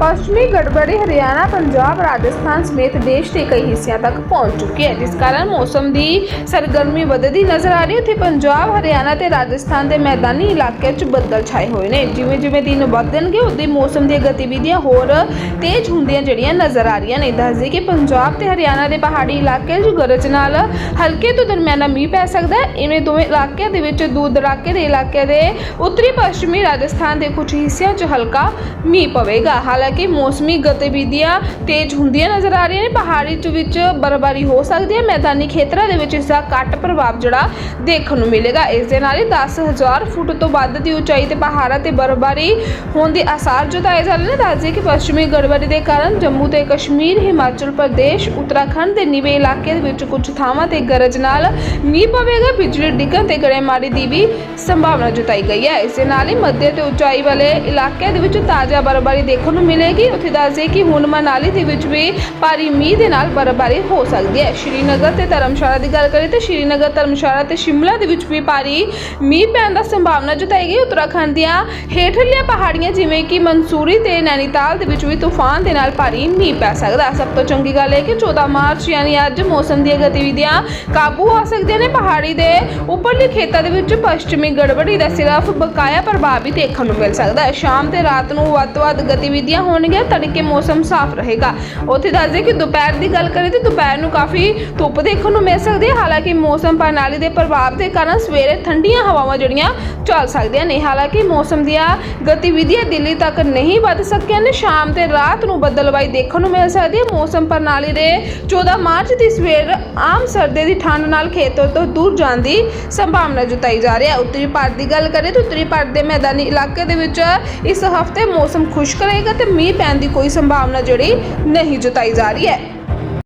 ਪੱਛਮੀ ਗੜਬੜੀ ਹਰਿਆਣਾ, ਪੰਜਾਬ, ਰਾਜਸਥਾਨ ਸਮੇਤ ਦੇਸ਼ ਦੇ ਕਈ ਹਿੱਸਿਆਂ ਤੱਕ ਪਹੁੰਚ ਚੁੱਕੀ ਹੈ। ਜਿਸ ਕਾਰਨ ਮੌਸਮ ਦੀ ਸਰਗਰਮੀ ਵਧਦੀ ਨਜ਼ਰ ਆ ਰਹੀ ਹੈ। ਉੱਥੇ ਪੰਜਾਬ, ਹਰਿਆਣਾ ਤੇ ਰਾਜਸਥਾਨ ਦੇ ਮੈਦਾਨੀ ਇਲਾਕਿਆਂ 'ਚ ਬੱਦਲ ਛਾਏ ਹੋਏ ਨੇ। ਜਿਵੇਂ ਜਿਵੇਂ ਦਿਨ ਵਧਣਗੇ ਉਹਦੇ ਮੌਸਮ ਦੀਆਂ ਗਤੀਵਿਧੀਆਂ ਹੋਰ ਤੇਜ਼ ਹੁੰਦੀਆਂ ਜਿਹੜੀਆਂ ਨਜ਼ਰ ਆ ਰਹੀਆਂ ਨੇ। ਦੱਸਦੇ ਕਿ ਪੰਜਾਬ ਤੇ ਹਰਿਆਣਾ ਦੇ ਪਹਾੜੀ ਇਲਾਕਿਆਂ 'ਚ ਗਰਜ ਨਾਲ ਹਲਕੇ ਤੋਂ ਦਰਮਿਆਨਾ ਮੀਂਹ ਪੈ ਸਕਦਾ ਹੈ। ਇਵੇਂ ਦੋਵੇਂ ਇਲਾਕਿਆਂ ਦੇ ਵਿੱਚ ਦੂਰ ਦਰਾਕੇ ਦੇ ਇਲਾਕਿਆਂ ਦੇ ਉੱਤਰੀ ਪੱਛਮੀ ਰਾਜਸਥਾਨ ਦੇ ਕੁਝ ਹਿੱਸਿਆਂ 'ਚ ਹਲਕਾ ਮੀਂਹ ਪਵੇਗਾ। ਹਾਲਾਂਕਿ ਮੌਸਮੀ ਗਤੀਵਿਧੀਆਂ ਤੇਜ਼ ਹੁੰਦੀਆਂ ਨਜ਼ਰ ਆ ਰਹੀਆਂ ਨੇ। ਪਹਾੜੀ 'ਚ ਵਿੱਚ ਬਰਫ਼ਬਾਰੀ ਹੋ ਸਕਦੀ ਹੈ। ਮੈਦਾਨੀ ਖੇਤਰਾਂ ਦੇ ਵਿੱਚ ਇਸ ਦਾ ਘੱਟ ਪ੍ਰਭਾਵ ਜਿਹੜਾ ਦੇਖਣ ਨੂੰ ਮਿਲੇਗਾ। ਇਸ ਦੇ ਨਾਲ ਹੀ 10000 ਫੁੱਟ ਤੋਂ ਵੱਧ ਦੀ ਉਚਾਈ ਤੇ ਪਹਾੜਾਂ ਤੇ ਬਰਫ਼ਬਾਰੀ ਹੋਣ ਦੇ ਆਸਾਰ ਜਤਾਏ ਜਾ ਰਹੇ ਨੇ। ਦੱਸਦੇ ਕਿ ਪੱਛਮੀ ਗੜਬੜੀ ਦੇ ਕਾਰਨ ਜੰਮੂ ਤੇ ਕਸ਼ਮੀਰ, ਹਿਮਾਚਲ ਪ੍ਰਦੇਸ਼, ਉੱਤਰਾਖੰਡ ਦੇ ਨਿਵੇ ਇਲਾਕੇ ਦੇ ਵਿੱਚ ਕੁਝ ਥਾਵਾਂ ਤੇ ਗਰਜ ਨਾਲ ਮੀਂਹ ਪਵੇਗਾ। ਬਿਜਲੀ ਡਿੱਗਣ ਤੇ ਗੜੇਮਾਰੀ ਦੀ ਵੀ ਸੰਭਾਵਨਾ ਜਤਾਈ ਗਈ ਹੈ। ਇਸ ਦੇ ਨਾਲ ਹੀ ਮੱਧ ਤੇ ਉਚਾਈ ਵਾਲੇ ਇਲਾਕਿਆਂ ਦੇ ਵਿੱਚ ਤਾਜ਼ਾ ਬਰਫ਼ਬਾਰੀ ਦੇਖਣ ਨੂੰ ਮਿਲ ਮਿਲੇਗੀ ਉੱਥੇ ਦੱਸਦੇ ਕਿ ਹੁਣ ਮਨਾਲੀ ਦੇ ਵਿੱਚ ਵੀ ਭਾਰੀ ਮੀਂਹ ਦੇ ਨਾਲ ਬਰਫ਼ਬਾਰੀ ਹੋ ਸਕਦੀ ਹੈ। ਸ਼੍ਰੀਨਗਰ ਤੇ ਧਰਮਸ਼ਾਲਾ ਦੀ ਗੱਲ ਕਰੀਏ ਤਾਂ ਸ਼੍ਰੀਨਗਰ, ਧਰਮਸ਼ਾਲਾ ਤੇ ਸ਼ਿਮਲਾ ਦੇ ਵਿੱਚ ਵੀ ਭਾਰੀ ਮੀਂਹ ਪੈਣ ਦਾ ਸੰਭਾਵਨਾ ਜਤਾਈ ਗਈ। ਉੱਤਰਾਖੰਡ ਦੀਆਂ ਹੇਠਲੀਆਂ ਪਹਾੜੀਆਂ ਜਿਵੇਂ ਕਿ ਮਨਸੂਰੀ ਤੇ ਨੈਨੀਤਾਲ ਦੇ ਵਿੱਚ ਵੀ ਤੂਫਾਨ ਦੇ ਨਾਲ ਭਾਰੀ ਮੀਂਹ ਪੈ ਸਕਦਾ ਹੈ। ਸਭ ਤੋਂ ਚੰਗੀ ਗੱਲ ਇਹ ਕਿ 14 ਮਾਰਚ ਯਾਨੀ ਅੱਜ ਮੌਸਮ ਦੀਆਂ ਗਤੀਵਿਧੀਆਂ ਕਾਬੂ ਆ ਸਕਦੀਆਂ ਨੇ। ਪਹਾੜੀ ਦੇ ਉੱਪਰਲੇ ਖੇਤਾਂ ਦੇ ਵਿੱਚ ਪੱਛਮੀ ਗੜਬੜੀ ਦਾ ਸਿਰਫ ਬਕਾਇਆ ਪ੍ਰਭਾਵ ਵੀ ਦੇਖਣ ਨੂੰ ਮਿਲ ਸਕਦਾ ਹੈ। ਸ਼ਾਮ ਤੇ ਰਾਤ ਨੂੰ ਵੱਧ ਤੋਂ ਵੱਧ ਗਤੀਵਿਧੀਆਂ ਹੋਣਗੀਆਂ, ਤੜਕੇ ਮੌਸਮ ਸਾਫ਼ ਰਹੇਗਾ। ਉੱਥੇ ਦੱਸਦੇ ਕਿ ਦੁਪਹਿਰ ਦੀ ਗੱਲ ਕਰੀਏ ਤਾਂ ਦੁਪਹਿਰ ਨੂੰ ਕਾਫੀ ਧੁੱਪ ਦੇਖਣ ਨੂੰ ਮਿਲ ਸਕਦੀ ਹੈ। ਹਾਲਾਂਕਿ ਮੌਸਮ ਪ੍ਰਣਾਲੀ ਦੇ ਪ੍ਰਭਾਵ ਦੇ ਕਾਰਨ ਸਵੇਰੇ ਠੰਡੀਆਂ ਹਵਾਵਾਂ ਜਿਹੜੀਆਂ ਚੱਲ ਸਕਦੀਆਂ ਨੇ। ਹਾਲਾਂਕਿ ਮੌਸਮ ਦੀਆਂ ਗਤੀਵਿਧੀਆਂ ਦਿੱਲੀ ਤੱਕ ਨਹੀਂ ਵੱਧ ਸਕੀਆਂ ਨੇ। ਸ਼ਾਮ ਤੇ ਰਾਤ ਨੂੰ ਬੱਦਲਵਾਈ ਦੇਖਣ ਨੂੰ ਮਿਲ ਸਕਦੀ ਹੈ। ਮੌਸਮ ਪ੍ਰਣਾਲੀ ਦੇ 14 ਮਾਰਚ ਦੀ ਸਵੇਰ ਆਮ ਸਰਦੀ ਦੀ ਠੰਡ ਨਾਲ ਖੇਤਰ ਤੋਂ ਦੂਰ ਜਾਣ ਦੀ ਸੰਭਾਵਨਾ ਜਤਾਈ ਜਾ ਰਹੀ ਹੈ। ਉੱਤਰੀ ਭਾਰਤ ਦੀ ਗੱਲ ਕਰੀਏ ਤਾਂ ਉੱਤਰੀ ਭਾਰਤ ਦੇ ਮੈਦਾਨੀ ਇਲਾਕੇ ਦੇ ਵਿੱਚ ਇਸ ਹਫ਼ਤੇ ਮੌਸਮ ਖੁਸ਼ਕ ਰਹੇਗਾ ਤੇ ਮੀਂਹ ਪੈਣ ਦੀ ਕੋਈ ਸੰਭਾਵਨਾ ਜਿਹੜੀ ਨਹੀਂ ਜਤਾਈ ਜਾ ਰਹੀ ਹੈ।